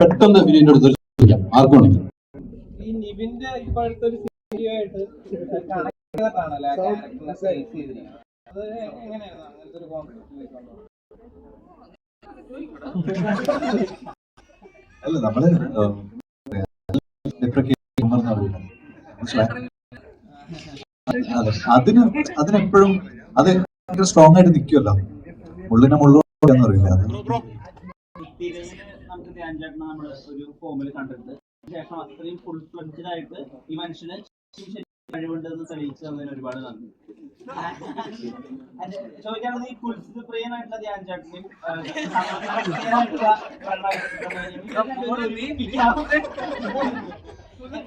പെട്ടെന്ന് വിനീന്റെ അടുത്ത് ചോദിക്കാം. ആർക്കും വേണമെങ്കിൽ ഈ നിവിന്റെ ഇപ്പോഴത്തെ ഒരു ക്യാരക്ടറിനെ ചെയ്തിരിക്കുന്നത്. അത് എങ്ങനെയായിരുന്നു? അങ്ങനത്തെ ഒരു കോൺസെപ്റ്റിലേക്ക് കൊണ്ടുപോകുന്നത് അല്ല നമ്മൾ എന്ന് പറയില്ലേ? അതിന് അതിനെപ്പോഴും അത് ഭയങ്കര സ്ട്രോങ് ആയിട്ട് നിൽക്കുമല്ലോ മുള്ളിനെ മുള്ളോന്ന് പറയില്ല അത് മെറ്റീരിയലിന് നമുക്ക് ധ്യാൻ ചേട്ടനെ നമ്മൾ ഒരു ഫോമിൽ കണ്ടിട്ടുണ്ട്. ശേഷം അത്രയും ഫുൾ ഫ്ലഡ്ജഡ് ആയിട്ട് ഈ മനുഷ്യന് കഴിവുണ്ടെന്ന് തെളിയിച്ചു തന്നതിന് ഒരുപാട് നന്ദി. അത് ചോദിക്കാനുള്ളത് ഈ കുൽസിത് പ്രിയനായിട്ടുള്ള ധ്യാൻ ചേട്ടനെയും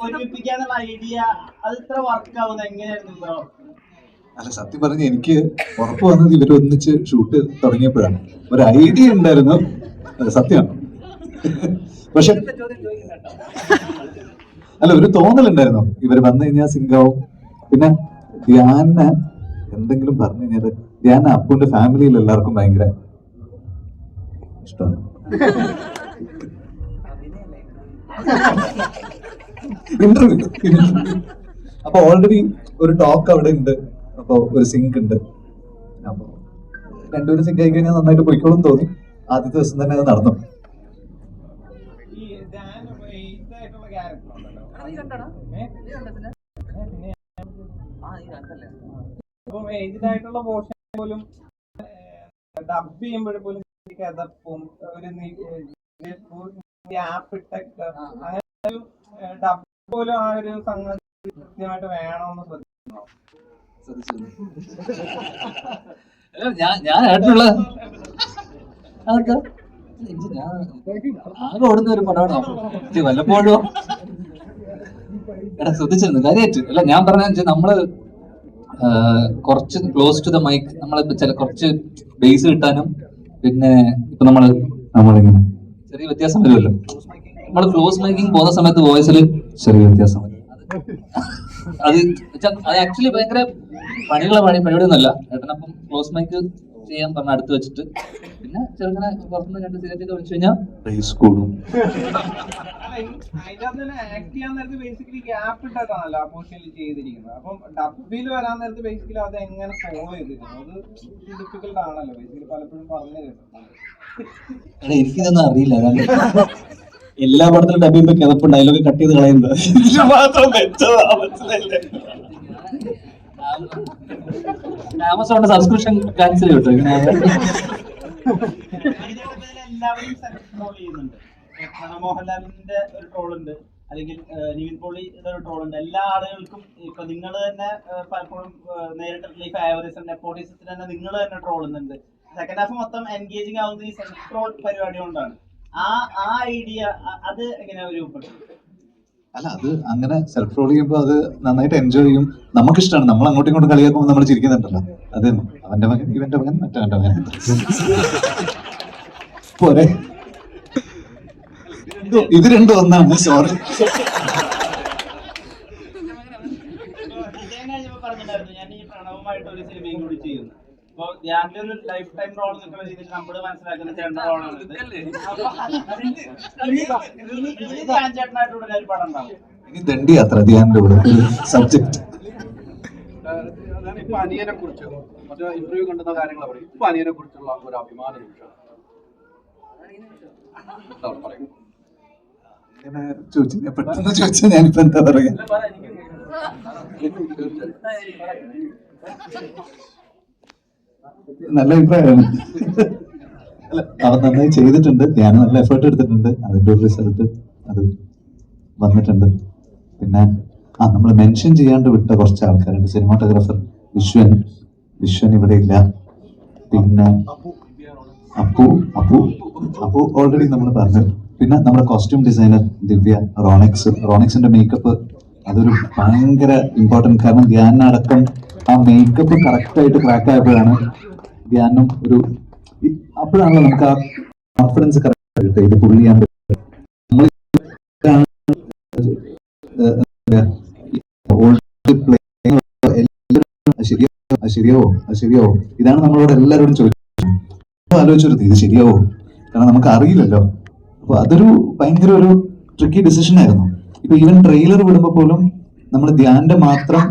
ഒരുമിപ്പിക്കാനുള്ള ഐഡിയ അത് ഇത്ര വർക്ക് ആവുന്നത് എങ്ങനെയായിരുന്നു ബ്രോ? അല്ല സത്യം പറഞ്ഞ എനിക്ക് ഉറപ്പ് വന്നത് ഇവരൊന്നിച്ച് ഷൂട്ട് തുടങ്ങിയപ്പോഴാണ്. ഒരു ഐഡിയ ഉണ്ടായിരുന്നു. സത്യമാണ്. പക്ഷെ അല്ല ഒരു തോന്നലുണ്ടായിരുന്നു. ഇവർ വന്നു കഴിഞ്ഞാൽ സിംഗാവും. പിന്നെ ധ്യാന എന്തെങ്കിലും പറഞ്ഞു കഴിഞ്ഞാൽ ധ്യാന അപ്പുവിന്റെ ഫാമിലിയിൽ എല്ലാവർക്കും ഭയങ്കര ഇഷ്ടമാണ്. ഇന്റർവ്യൂ അപ്പൊ ഓൾറെഡി ഒരു ടോക്ക് അവിടെ ഉണ്ട്. അപ്പൊ ഒരു സിങ്ക് ഉണ്ട്. അപ്പൊ രണ്ടുപേരും സിങ്ക് ആയി കഴിഞ്ഞാൽ നന്നായിട്ട് പൊയ്ക്കോളും തോന്നി. ആദ്യത്തെ ദിവസം തന്നെ അത് നടന്നു ഈ ധ്യാൻ ഇതായിട്ടുള്ള ക്യാരക്ടർ ആയിട്ടുള്ള പോർഷൻ പോലും ഡബ് ചെയ്യുമ്പോഴും പോലും കഥപ്പും ഒരു ഗ്യാപ്പ് ഇട്ടൊക്കെ അങ്ങനെ ഒരു ഡബ് പോലും ആ ഒരു സംഗതി കൃത്യമായിട്ട് വേണമെന്ന് ശ്രദ്ധിക്കണോ ഞാൻ ഞാൻ ആയിട്ടുള്ള ഞാൻ ഓടുന്ന ഒരു പടമാണോ. വല്ലപ്പോഴും എടാ ശ്രദ്ധിച്ചിരുന്നു. കാര്യമായിട്ട് അല്ല ഞാൻ പറഞ്ഞ നമ്മൾ കുറച്ച് ക്ലോസ് ടു ദ മൈക്ക് നമ്മളിപ്പോ ചില കുറച്ച് ബേസ് കിട്ടാനും പിന്നെ ഇപ്പൊ നമ്മൾ നമ്മളിങ്ങനെ ചെറിയ വ്യത്യാസം വരുമല്ലോ. നമ്മൾ ക്ലോസ് മൈക്കിംഗ് പോകുന്ന സമയത്ത് വോയിസിൽ ചെറിയ വ്യത്യാസം വരും. അത് അത് ആക്ച്വലി ഭയങ്കര പണിയുള്ള പണി പരിപാടിയൊന്നുമല്ല ഏട്ടനപ്പം ക്ലോസ് മൈക്ക് ചെയ്യാൻ പറഞ്ഞ അടുത്ത് വെച്ചിട്ട്. പിന്നെ ചെറുങ്ങനെ പുറത്തുനിന്ന് രണ്ട് സിഗരറ്റ് ഒക്കെ വലിച്ചു കഴിഞ്ഞാൽ റേസ് കൂടും അതിനകത്ത് തന്നെ ആക്ട് ചെയ്യാൻ നേരത്ത് ബേസിക്കലി ഗ്യാപ്പ് ഇട്ടിട്ടാണല്ലോ ആ പൊസിഷനിൽ ചെയ്തിരിക്കുന്നത്. അപ്പം ഡബിൽ വരാൻ നേരത്ത് ബേസിക്കലി അത് എങ്ങനെ ഫോളോ ചെയ്തിരിക്കുന്നു അത് ഡിഫിക്കൽട്ട് ആണല്ലോ. ബേസിക്കലി പലപ്പോഴും പറഞ്ഞു കേട്ടിട്ടുണ്ട്. എടാ എനിക്കിതൊന്നും അറിയില്ല. എല്ലാ പടത്തിലും ഡബ് ചെയ്യുമ്പോ കിതപ്പ് ഡയലോഗ് കട്ട് ചെയ്ത് കളയുന്നത്. ഇത് മാത്രം വെച്ചതാ മനസ്സിലായില്ലേ? ആമസോണിന്റെ സബ്സ്ക്രിപ്ഷൻ ക്യാൻസൽ ചെയ്യുന്നുണ്ട്. കാരണം മോഹൻലാലിന്റെ ഒരു ട്രോൾ ഉണ്ട്. അല്ലെങ്കിൽ നിവിൻ പോളി ഒരു ട്രോൾ ഉണ്ട്. എല്ലാ ആളുകൾക്കും ഇപ്പൊ നിങ്ങൾ തന്നെ പലപ്പോഴും നേരിട്ടിട്ടുള്ള ഈ ഫേവറിസം തന്നെ നിങ്ങൾ തന്നെ ട്രോളുന്നുണ്ട് സെക്കൻഡ് ഹാഫ് മൊത്തം എൻഗേജിങ് ആവുന്നത് ഈ സെൽഫ് ട്രോൾ പരിപാടി കൊണ്ടാണ്. ആ ആ ഐഡിയ അത് എങ്ങനെയാ രൂപപ്പെട്ടത് അല്ല അത് അങ്ങനെ സെൽഫ് റോൾ ചെയ്യുമ്പോൾ അത് നന്നായിട്ട് എൻജോയ് ചെയ്യും. നമുക്ക് ഇഷ്ടമാണ് നമ്മൾ അങ്ങോട്ടും ഇങ്ങോട്ടും കളിയാക്കുമ്പോൾ നമ്മൾ ചിരിക്കുന്നുണ്ടല്ലോ. അത് അവന്റെ മകൻ ഇവന്റെ മകൻ മറ്റവന്റെ മകൻ. പോരെ. ഇത് രണ്ടും ഒന്നാണ്. സോറി വിജയം കഴിഞ്ഞപ്പോ പറഞ്ഞിട്ടുണ്ടായിരുന്നു ഞാൻ ഈ പ്രണവുമായിട്ട് ഒരു സിനിമയും കൂടി അപ്പൊ ഒരു ലൈഫ് ടൈം റോൾ എന്നൊക്കെ ചെയ്തിട്ട് നമ്മൾ മനസ്സിലാക്കുന്ന ചേട്ടന്റെ റോളാണ് ഇനി ധ്യാൻ ചേട്ടനായിട്ടുള്ള ഒരു പടം. ഉണ്ടാവും ഇനി ദണ്ഡി യാത്ര ധ്യാനിന്റെ കൂടെ. സബ്ജക്ട് ഇപ്പൊ അനിയനെ കുറിച്ച് മറ്റേ ഇന്റർവ്യൂ കണ്ടുന്ന കാര്യങ്ങൾ പറയും ഇപ്പൊ അനിയനെ കുറിച്ചുള്ള ഒരു അഭിമാന നിമിഷം. പറയും ചോദിച്ചു. ഞാൻ പെട്ടെന്ന് ചോദിച്ചാൽ ഞാനിപ്പോ എന്താ പറയാ നല്ല അഭിപ്രായമാണ്. അവർ നന്നായി ചെയ്തിട്ടുണ്ട്. ഞാൻ നല്ല എഫേർട്ട് എടുത്തിട്ടുണ്ട്. അതിന്റെ ഒരു റിസൾട്ട് അത് വന്നിട്ടുണ്ട്. പിന്നെ ആ നമ്മൾ മെൻഷൻ ചെയ്യാണ്ട് വിട്ട കുറച്ച് ആൾക്കാരുണ്ട്. സിനിമാട്ടോഗ്രാഫർ വിശ്വൻ. വിശ്വൻ ഇവിടെ ഇല്ല. പിന്നെ അപ്പു അപ്പു അപ്പു ഓൾറെഡി നമ്മൾ പറഞ്ഞു. പിന്നെ നമ്മുടെ കോസ്റ്റ്യൂം ഡിസൈനർ ദിവ്യ റോണിക്സ്. റോണിക്സിന്റെ മേക്കപ്പ് അതൊരു ഭയങ്കര ഇമ്പോർട്ടന്റ് കാരണം ധ്യാനടക്കം ആ മേക്കപ്പ് കറക്റ്റ് ആയിട്ട് ക്രാക്ക് ആയപ്പോഴാണ് ധ്യാനം ഒരു അപ്പോഴാണല്ലോ നമുക്ക് ആ കോൺഫിഡൻസ് കറക്റ്റ് ഇത് പുള്ളി ചെയ്യാൻ പറ്റും. നമ്മൾ ശരിയാവോ ഇതാണ് നമ്മളോട് എല്ലാവരോടും ചോദിച്ചത്. ആലോചിച്ചെടുത്ത് ഇത് ശരിയാവോ. കാരണം നമുക്ക് അറിയില്ലല്ലോ അപ്പൊ അതൊരു ഭയങ്കര ഒരു ട്രിക്കി ഡിസിഷൻ ആയിരുന്നു. ഇപ്പൊ ഈവൻ ട്രെയിലർ വിടുമ്പോ പോലും നമ്മൾ ധ്യാന്റെ മാത്രം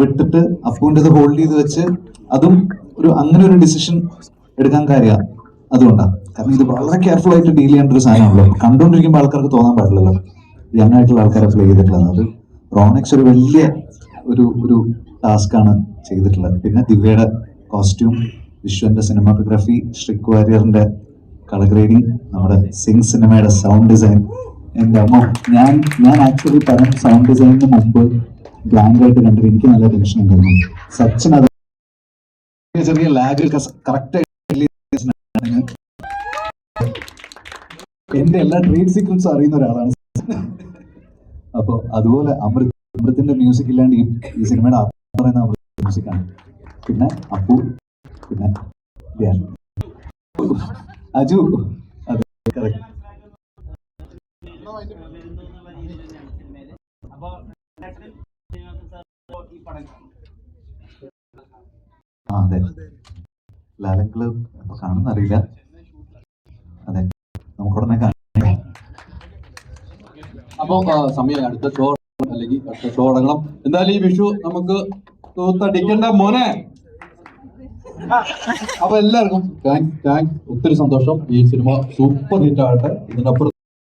വിട്ടിട്ട് അപ്പുവിന്റെ ഹോൾഡ് ചെയ്ത് വെച്ച് അതും ഒരു അങ്ങനെ ഒരു ഡിസിഷൻ എടുക്കാൻ കാര്യം അതുകൊണ്ടാണ് കാരണം ഇത് വളരെ കെയർഫുൾ ആയിട്ട് ഡീൽ ചെയ്യേണ്ട ഒരു സാധനമാണല്ലോ. കണ്ടുകൊണ്ടിരിക്കുമ്പോൾ ആൾക്കാർക്ക് തോന്നാൻ പാടില്ലല്ലോ. യങ് ആയിട്ടുള്ള ആൾക്കാരെ പ്ലേ ചെയ്തിട്ടുള്ളത്. അത് റോണിക്സ് ഒരു വലിയ ഒരു ഒരു ടാസ്ക്കാണ് ചെയ്തിട്ടുള്ളത്. പിന്നെ ദിവ്യയുടെ കോസ്റ്റ്യൂം വിശ്വന്റെ സിനിമാറ്റോഗ്രാഫി ശ്രീക് വാര്യറിന്റെ കളർ ഗ്രേഡിങ് നമ്മുടെ സിംഗ് സിനിമയുടെ സൗണ്ട് ഡിസൈൻ അമ്മ ഞാൻ ഞാൻ ആക്ച്വലി പരം സൗണ്ട് ഡിസൈനിന് മുമ്പ് ബ്ലാങ്കായിട്ട് കണ്ടിട്ട് എനിക്ക് നല്ല ടെൻഷൻ ഉണ്ടായിരുന്നു. സച്ചിൻ അത് ചെറിയ ലാഗ് കറക്റ്റ് എന്റെ എല്ലാ ട്രേഡ് സീക്രട്സും അറിയുന്ന ഒരാളാണ് അപ്പൊ അതുപോലെ അമൃത് അമൃത്തിന്റെ മ്യൂസിക് ഇല്ലാണ്ട് ഈ സിനിമയുടെ പറയുന്ന അമൃത് മ്യൂസിക്കാണ് പിന്നെ അപ്പു പിന്നെ അജു അതെ correct. അപ്പൊ ഈ പടം കാണും. ആ ക്ലബ് ലാലങ്കിൾ കാണുന്ന അറിയില്ല അതെ. നമുക്ക് ഉടനെ അപ്പൊ സമയം. അടുത്ത ഷോ അല്ലെങ്കിൽ അടുത്ത ഷോ അടങ്ങണം. എന്തായാലും ഈ വിഷു നമുക്ക് തൂത്തടിക്കണ്ട മോനെ. അപ്പൊ എല്ലാവർക്കും താങ്ക്സ് താങ്ക്സ് ഒത്തിരി സന്തോഷം. ഈ സിനിമ സൂപ്പർ ഹിറ്റ് ആകട്ടെ. ഇതിനപ്പുറം